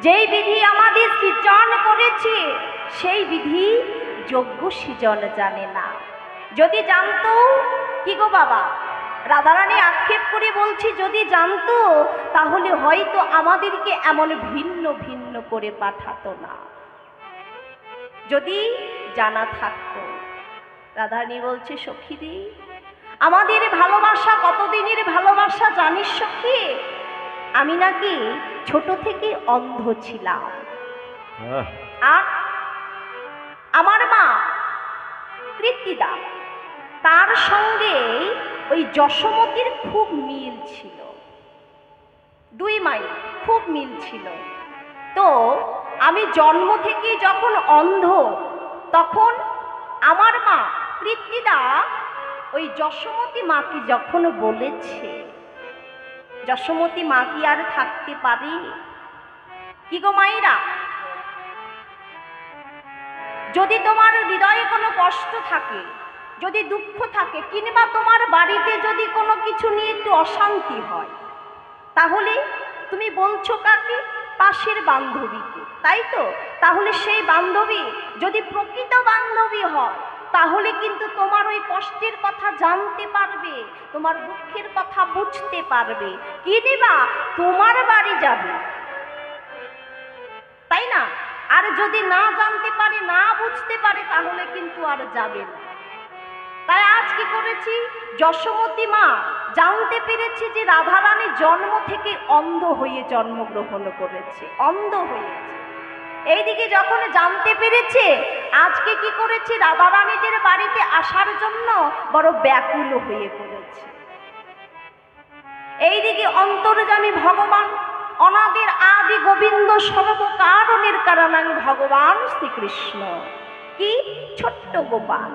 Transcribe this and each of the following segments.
যেই বিধি আমাদের সৃজন করেছে, সেই বিধি যোগ্য সৃজন জানে না। যদি জানতো, কি গো বাবা? রাধারানী আক্ষেপ করে বলছি, যদি জানতো, তাহলে হয়তো আমাদেরকে এমন ভিন্ন ভিন্ন করে পাঠাতো না। যদি জানা থাকতো। রাধারানী বলছে সখীদি আমাদের ভালোবাসা কতদিনের ভালোবাসা জানিস সখী? আমি নাকি ছোট থেকে অন্ধ ছিলাম। আর আমার মা কৃত্তিদা তার সঙ্গে ওই যশোমতির খুব মিল ছিল। দুই মাই খুব মিল ছিল। তো আমি জন্ম থেকে যখন অন্ধ তখন আমার মা কৃত্তিদা ওই যশোমতী মাকে যখন বলেছে যশোমতী মা কি আর থাকতে পারে? কি গো মাইরা যদি তোমার হৃদয়ে কোনো কষ্ট থাকে, যদি দুঃখ থাকে, কিংবা তোমার বাড়িতে যদি কোনো কিছু নিয়ে একটু অশান্তি হয়, তাহলে তুমি বলছো কাকে? পাশের বান্ধবীকে, তাই তো? তাহলে সেই বান্ধবী যদি প্রকৃত বান্ধবী হয় তাহলে কিন্তু তোমার ওই কষ্টের কথা জানতে পারবে, তোমার দুঃখের কথা বুঝতে পারবে। কি কিংবা তোমার বাড়ি যাবে। তাই না? আর যদি না জানতে পারে, না বুঝতে পারে, তাহলে কিন্তু আর যাবে না। তাই আজ কি করেছি? যশোমতী মা জানতে পেরেছি যে রাধারানী জন্ম থেকে অন্ধ হয়ে জন্মগ্রহণ করেছে, অন্ধ হয়েছে। এইদিকে যখন জানতে পেরেছে আজকে কি করেছে? রাধারানীদের বাড়িতে আসার জন্য বড় ব্যাকুল হয়ে পড়েছে। এইদিকে অন্তর্জামী ভগবান, অনাদের আদি গোবিন্দ সর্বকারণের কারণাং ভগবান শ্রীকৃষ্ণ। কি? ছোট্ট গোপাল।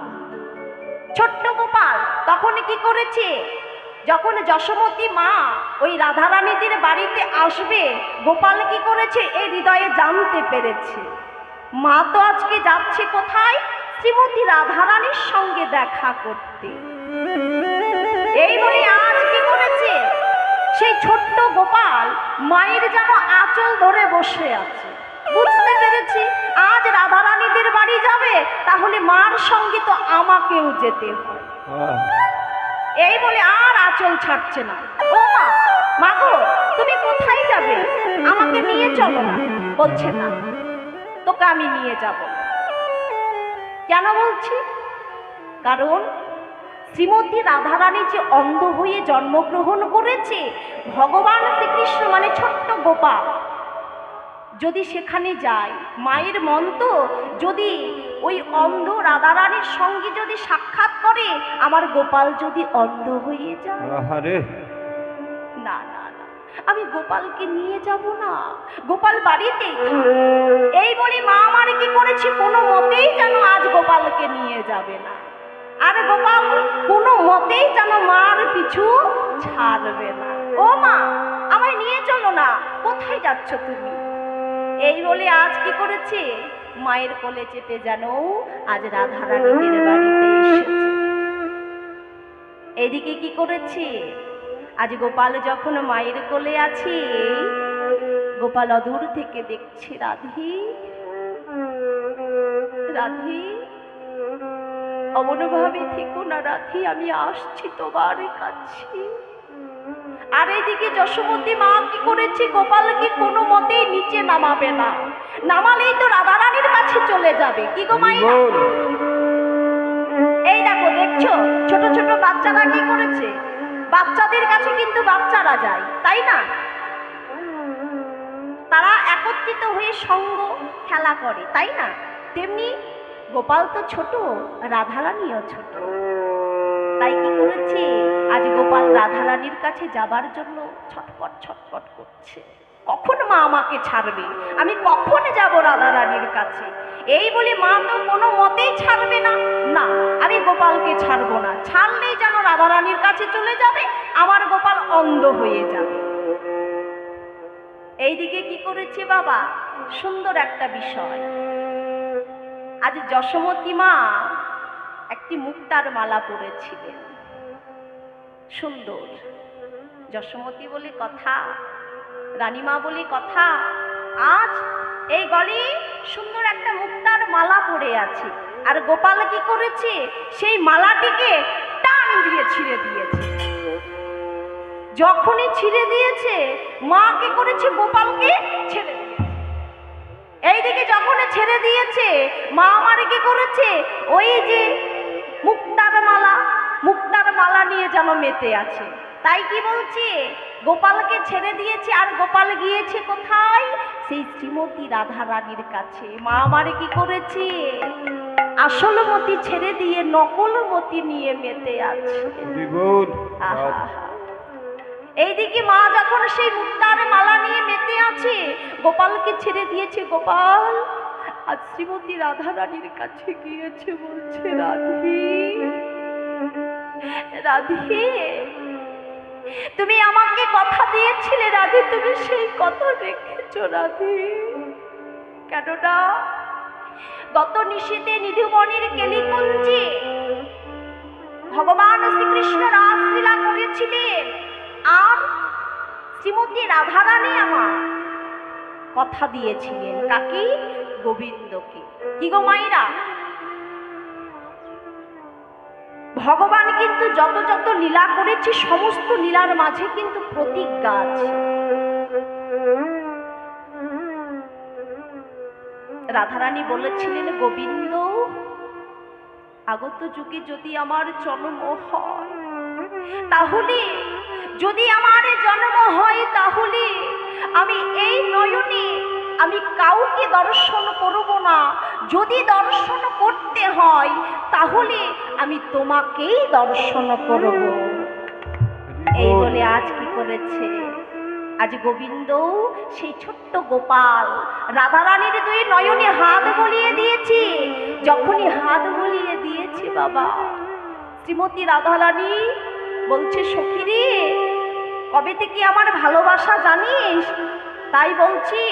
ছোট্ট গোপাল, তখন কি করেছে? যখন যশোমতী মা ওই রাধারানীদের বাড়িতে আসবে, গোপাল কি করেছে? এই হৃদয়ে জানতে পেরেছে। মা তো আজকে যাচ্ছে কোথায়? শ্রীমতী রাধারানীর সঙ্গে দেখা করতে। এই বলে আজ কি করেছে সেই ছোট্ট গোপাল মায়ের যেন আঁচল ধরে বসে আছে। বুঝতে পেরেছি, আজ রাধারানীদের বাড়ি যাবে, তাহলে মার সঙ্গে তো আমাকেও যেতে হয় এই বলে আর আঁচল ছাড়ছে না। ও মা মা গো, তুমি কোথায় যাবে? আমাকে নিয়ে চলো না, বলছে না। তোকে আমি নিয়ে যাব। কেন বলছি? কারণ শ্রীমতী রাধারানী যে অন্ধ হয়ে জন্মগ্রহণ করেছে ভগবান শ্রীকৃষ্ণ মানে ছোট্ট গোপাল। যদি সেখানে যায় মায়ের মন তো যদি ওই অন্ধ রাধারানীর সঙ্গে যদি সাক্ষাৎ করে আমার গোপাল যদি অন্ধ হয়ে যায়। না না না। আমি গোপালকে নিয়ে যাব না। গোপাল বাড়িতেই এই বলে মা আমার কি করেছে? কোনো মতেই যেন আজ গোপালকে নিয়ে যাবে না। আর গোপাল, কোনো মতেই যেন মার পিছু ছাড়বে না। ও মা, আমায় নিয়ে চলো না। কোথায় যাচ্ছ তুমি? এই বলে আজ কি করেছে? মায়ের কোলে চেপে যেন আজ রাধা রাধারানীদের বাড়িতে এসেছে। এদিকে কি করেছে? আজ গোপাল যখন মায়ের কোলে আছে গোপাল অদূর থেকে দেখছে রাধি। রাধি অমনভাবে থেকো না রাধি আমি আসছি তোমার কাছে। আর এদিকে যশোমতী মা কি করেছে গোপালকে কোনো মতেই নিচে নামাবে না। নামালেই তো রাধারানীর কাছে চলে যাবে। কি গো মাই এই দেখো দেখছ? ছোট ছোট বাচ্চারা কি করেছে? বাচ্চাদের কাছে কিন্তু বাচ্চারা যায়, তাই না? তারা একত্রিত হয়ে সঙ্গ খেলা করে, তাই না? তেমনি গোপাল তো ছোট, রাধারানীও ছোট। তাই কি করেছে? আজ গোপাল রাধারানীর কাছে যাবার জন্য ছটপট ছটপট করছে। কখন মা আমাকে ছাড়বে? আমি কখন যাব রাধারানীর কাছে। এই বলে মা তো কোনো মতেই ছাড়বে না। না, আমি গোপালকে ছাড়বো না। ছাড়লেই যেন রাধারানীর কাছে চলে যাবে, আমার গোপাল অন্ধ হয়ে যাবে। এইদিকে কি করেছে বাবা? সুন্দর একটা বিষয়। আজ যশোমতী মা একটি মুক্তার মালা পরেছিলেন। সুন্দর। যশোমতী বলে কথা, রানীমা বলে কথা, আজ এই গলি সুন্দর একটা মুক্তার মালা পরে আছে। আর গোপাল কি করেছে? সেই মালাটিকে টান দিয়ে ছিঁড়ে দিয়েছে। যখনই ছিঁড়ে দিয়েছে, মা কি করেছে? গোপালকে ছেড়ে এইদিকে যখন ছেড়ে দিয়েছে, মা আমারে কি করেছে? ওই যে মুক্তার মালা মুক্তার মালা নিয়ে যেন মেতে আছে। তাই কি বলছে? গোপালকে ছেড়ে দিয়েছে আর গোপাল গিয়েছে কোথায়? সেই শ্রীমতী রাধা রানীর কাছে। মা আমারে কি করেছে? আসল মতি ছেড়ে দিয়ে নকল মতি নিয়ে মেতে আছে। এইদিকে মা যখন সেই মুক্তার মালা নিয়ে মেতে আছে গোপালকে ছেড়ে দিয়েছে গোপাল। আজ শ্রীমতী রাধা রানীর কাছে গিয়েছে বলছে রাধি রাধি তুমি আমাকে কথা দিয়েছিলে, রাধি। তুমি সেই কথা রেখেছো, রাধি। কেননা গত নিশীতে নিধুমণির কেলিকুঞ্জে ভগবান শ্রীকৃষ্ণ রাসলীলা করেছিলেন। আর শ্রীমতী রাধারানী আমার কথা দিয়েছিলেন, কাকি গোবিন্দকে। কি গো মাইরা? ভগবান কিন্তু যত যত লীলা করেছে, সমস্ত লীলার মাঝে কিন্তু প্রতিজ্ঞা আছে। রাধারানী বলেছিলেন, গোবিন্দ, আগত যুগে যদি আমার জন্ম হয়, তাহলে যদি আমার জন্ম হয়, তাহলে আমি এই নয়নে আমি কাউকে দর্শন করব না। যদি দর্শন করতে হয়, তাহলে আমি তোমাকেই দর্শন করব। এই বলে আজ কি করেছে? আজ গোবিন্দ, সেই ছোট্ট গোপাল, রাধারানীর দুই নয়নে হাত বলিয়ে দিয়েছে। যখনই হাত বলিয়ে দিয়েছে বাবা, শ্রীমতী রাধারানী বলছে সখীরে কবে থেকে আমার ভালোবাসা জানিস? তাই বলছি